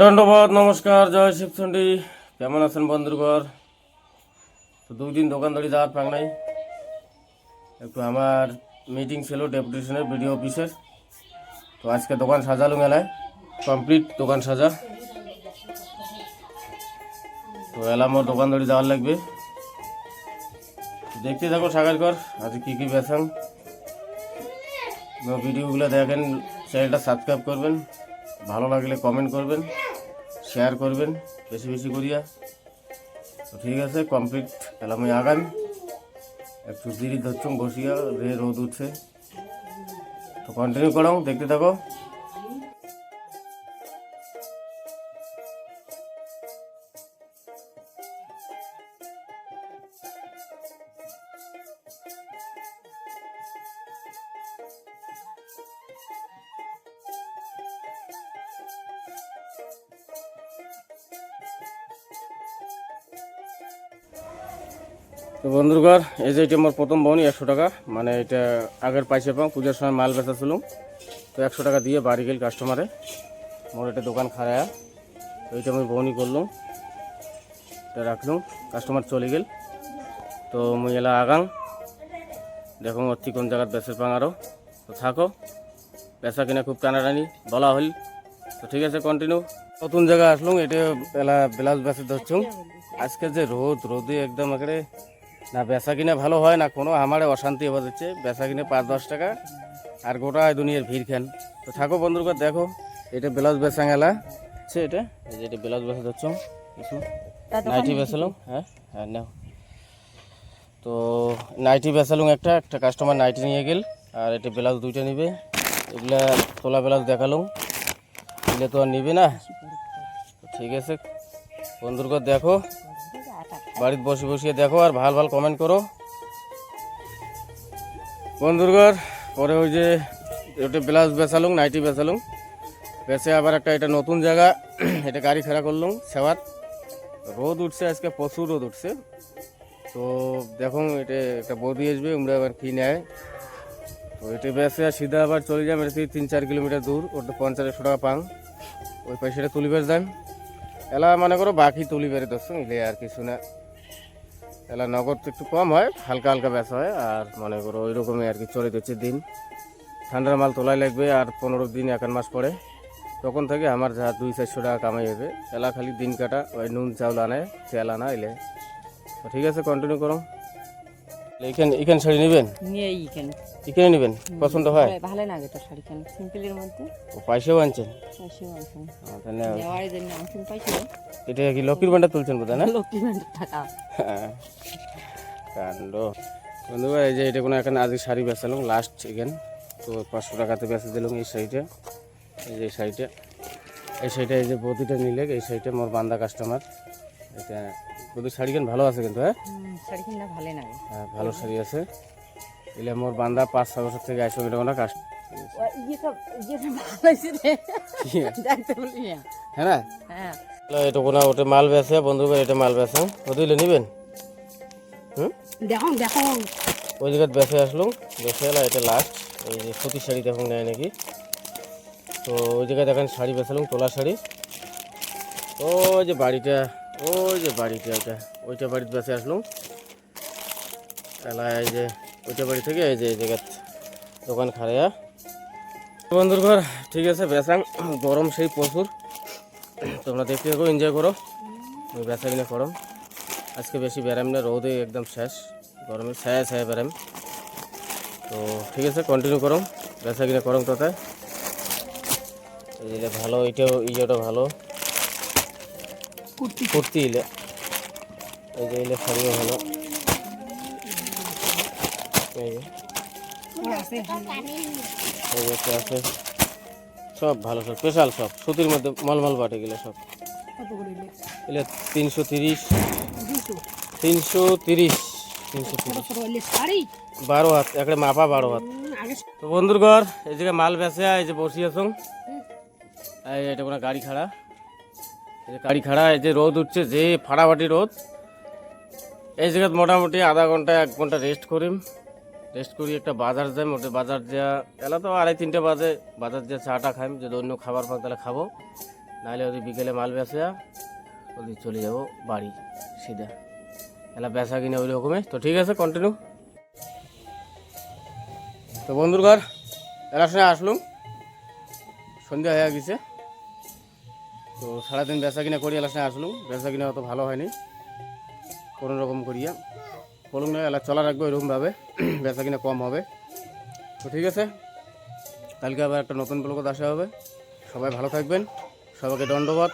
দণ্ডবাদ নমস্কার, জয় শিবচন্ডী। কেমন আছেন বন্ধুগর তো দুই দিন দোকানদারি যাওয়ার পাক নাই। একটু আমার মিটিং ছিল ডেপুটেশনের বিডিও অফিসের তো আজকে দোকান সাজালো মেলায় কমপ্লিট দোকান সাজা। তো এলাম ওর দোকানদারি যাওয়ার লাগবে। দেখতে থাকো সাগরকর আজ কী কী বেছাম ভিডিওগুলো দেখেন চ্যানেলটা সাবস্ক্রাইব করবেন। ভালো লাগলে কমেন্ট করবেন। শেয়ার করবেন, বেশি বেশি করিয়া। তো ঠিক আছে কমপ্লিট এলাম ওই আগাম। একটু দিদি ধরছুম বসিয়া, রে রোদ উঠছে। তো কন্টিনিউ করাও, দেখতে থাকো। তো বন্ধুগর এই যে এটা আমার প্রথম বনি, একশো টাকা। মানে এটা আগের পাইছে পাও, পূজার সময় মাল বেচা ছিল তো একশো টাকা দিয়ে বাড়ি গেল কাস্টমারে মোর এটা দোকান খারায়া তো এইটা আমি বনি করলাম। এটা রাখলাম কাস্টমার চলে গেল। তো মুই এলা আগাং। দেখো অতি কোন জায়গার বেচের পাং আরও তো থাকো। বেচা কিনা খুব টানাটানি, বলা হল তো ঠিক আছে কন্টিনিউ নতুন জায়গা আসলাম, এটা এলা ব্লাউজ বেচে ধরছুম। আজকে যে রোদ, রোদে একদম একেবারে না বেচা কিনে ভালো হয় না কোনো আমারে অশান্তি হওয়া যাচ্ছে বেচা কিনে পাঁচ দশ টাকা আর গোটা দুনিয়ার ভিড় খান। তো থাকো বন্ধুরা দেখো এটা ব্লাউজ বেচা গেলা আছে এটা? এই যে এটা ব্লাউজ বেচা যাচ্ছ কিছু নাইটি বেচালাম হ্যাঁ? হ্যাঁ নাও। তো নাইটি বেচালুম একটা একটা কাস্টমার নাইটি নিয়ে গেল আর এটা ব্লাউজ দুইটা নিবে। এগুলা তোলা ব্লাউজ দেখালুম এগুলো তো আর নিবে না। ঠিক আছে বন্ধুরা দেখো। বাড়িতে বসে বসিয়ে দেখো আর ভালো ভালো কমেন্ট করো। বন্ধুরগর পরে ওই যে ওটা ব্লাউজ বেচালুম নাইটি বেচালুম বেচে আবার একটা এটা নতুন জায়গা, এটা গাড়ি খাড়া করলুম, সেবার। রোদ উঠছে, আজকে প্রচুর রোদ উঠছে। তো দেখুন, এটা একটা বৌদি আসবে আমরা আবার কি নেয়। তো এটা বেসে আর সিধা আবার চলে যাম এটা তিন চার কিলোমিটার দূর, ওটা পঞ্চাশ একশো টাকা পাং ওই পয়সাটা তুলিবার যান এলা মনে করো বাকি তুলিবারে দোস্ত ইলে আর কিছু না। এলা নগদ একটু কম হয়, হালকা হালকা বেচা হয়, আর মনে করো ওই রকমই আর কি চলে দিচ্ছে দিন। ঠান্ডার মাল তোলাই লাগবে আর পনেরো দিন, এক মাস পরে। তখন থেকে আমার যা দুই চারশো টাকা কামাই হবে। এলা খালি দিন কাটা, ওই নুন, চাউল আনে, তেল আনা, এলে। ঠিক আছে কন্টিনিউ করো। এখানে এখানে শাড়ি নেবেন? নিয়ে এইখানে এখানে নেবেন? পছন্দ হয়? ভালো লাগে তো শাড়িখানে সিম্পলের মধ্যে? ও পয়সাও আনছেন? পয়সাও আনছেন। তাহলে জন্য আনছেন পয়সা। এটা কি লক্ষ্মীর ভান্ডার তুলছেন বোধ না? ভান্ডার টাকা হ্যাঁ। কাণ্ড। বন্ধুরা এই যে এটা কোনো এখানে আজকে শাড়ি বেচালাম লাস্ট এখানে তো পাঁচশো টাকাতে বেচে দিলাম এই শাড়িটা। এই যে শাড়িটা। এই শাড়িটা এই যে বদিটা নিলে এই শাড়িটা মোর বান্দা কাস্টমার এটা বদি শাড়ি কেন ভালো আছে কিন্তু হ্যাঁ? শাড়িখান না ভালো লাগে। হ্যাঁ ভালো শাড়ি আছে। এলে মোর বান্দা পাঁচ ছ বছর থেকে আসো এটা না। হ্যাঁ না? হ্যাঁ। এটা কোনো ওটা মাল এটা মাল নিবেন? হুম? দেখো দেখো ওই জায়গায় বেসে আসলাম। বেসে এলা এটা লাস্ট যে সুতির শাড়ি দেখুন নেয় নাকি? তো ওই জায়গায় দেখেন শাড়ি বেসালাম তোলা শাড়ি। ওই যে বাড়িটা ওই যে বাড়িটা ওইটা ওইটা বাড়িতে বেসে আসলাম এলা এই যে, ওইটা বাড়ি থেকে এই যে, এই জায়গায় দোকান খাড়াইয়া বন্ধুর ঘর, ঠিক আছে, বেসাং, গরম সেই প্রচুর। তোমরা দেখতে থাকো এনজয় করো। বেসা কিনে করো আজকে বেশি ব্যারাম না, রোদে একদম শেষ। গরমে ছায়া ছায়া ব্যারাম তো ঠিক আছে কন্টিনিউ করো। বেচা কিনে করম তাতে এই ভালো, এইটাও ইয়েটা ভালো। কুর্তি। ইলে এই যে ইলে ভালো এই যে। আছে এই যে একটা আছে। সব ভালো সব স্পেশাল সব। সুতির মধ্যে মলমল বাটে গেলে সব? এলে? তিনশো তিরিশ। তিনশো? তিরিশ। তিনশো তিরিশ। বারো হাত একটা মাপা বারো হাত। তো বন্ধুর ঘর এই জায়গায় মাল বেচে এই যে বসি আছো। এই এটা কোনো গাড়ি খাড়া গাড়ি খাড়া এই যে রোদ উঠছে, যে ফাটাফাটি রোদ। এই জায়গায় মোটামুটি আধা ঘণ্টা, এক ঘণ্টা রেস্ট করিম। রেস্ট করি একটা বাজার যাই, মোটে বাজার যা, এলা তো আড়াই, তিনটে বাজে। বাজার যা চাটা খাইম, যদি অন্য খাবার পাক তাহলে খাব। নাহলে ওদের বিকেলে মাল বেচা ওদের চলে যাব বাড়ি, সিধা। এলা বেচা কিনে ওই রকমে। তো ঠিক আছে কন্টিনিউ তো বন্ধুর ঘর এলার সময় আসলুম। সন্ধ্যা হয়ে গেছে। তো সারাদিন বেচা কিনা করিয়া লাসে আসলুম। বেচা কিনা অত ভালো হয়নি। কোনো রকম করিয়া বলুন না এলা চলা রাখব এরকমভাবে। বেচা কিনা কম হবে। তো ঠিক আছে, কালকে আবার একটা নতুন ব্লগত আসা হবে। সবাই ভালো থাকবেন। সবাইকে দণ্ডবাদ